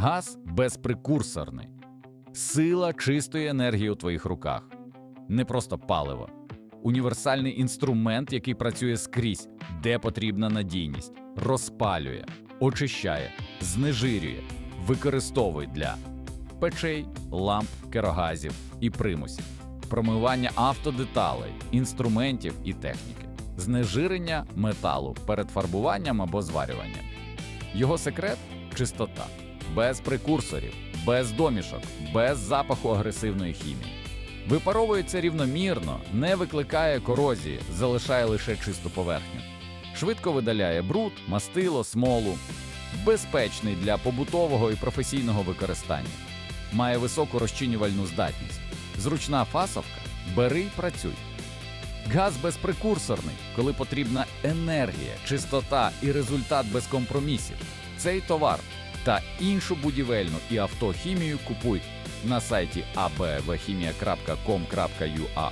Газ безпрекурсорний. Сила чистої енергії у твоїх руках. Не просто паливо. Універсальний інструмент, який працює скрізь, де потрібна надійність, розпалює, очищає, знежирює, використовує для печей, ламп, керогазів і примусів, промивання автодеталей, інструментів і техніки, знежирення металу перед фарбуванням або зварюванням. Його секрет чистота, без прекурсорів, без домішок, без запаху агресивної хімії. Випаровується рівномірно, не викликає корозії, залишає лише чисту поверхню. Швидко видаляє бруд, мастило, смолу. Безпечний для побутового і професійного використання. Має високу розчинювальну здатність. Зручна фасовка бери й працюй. Газ безпрекурсорний, коли потрібна енергія, чистота і результат без компромісів. Цей товар та іншу будівельну і автохімію купуй на сайті abvchimia.com.ua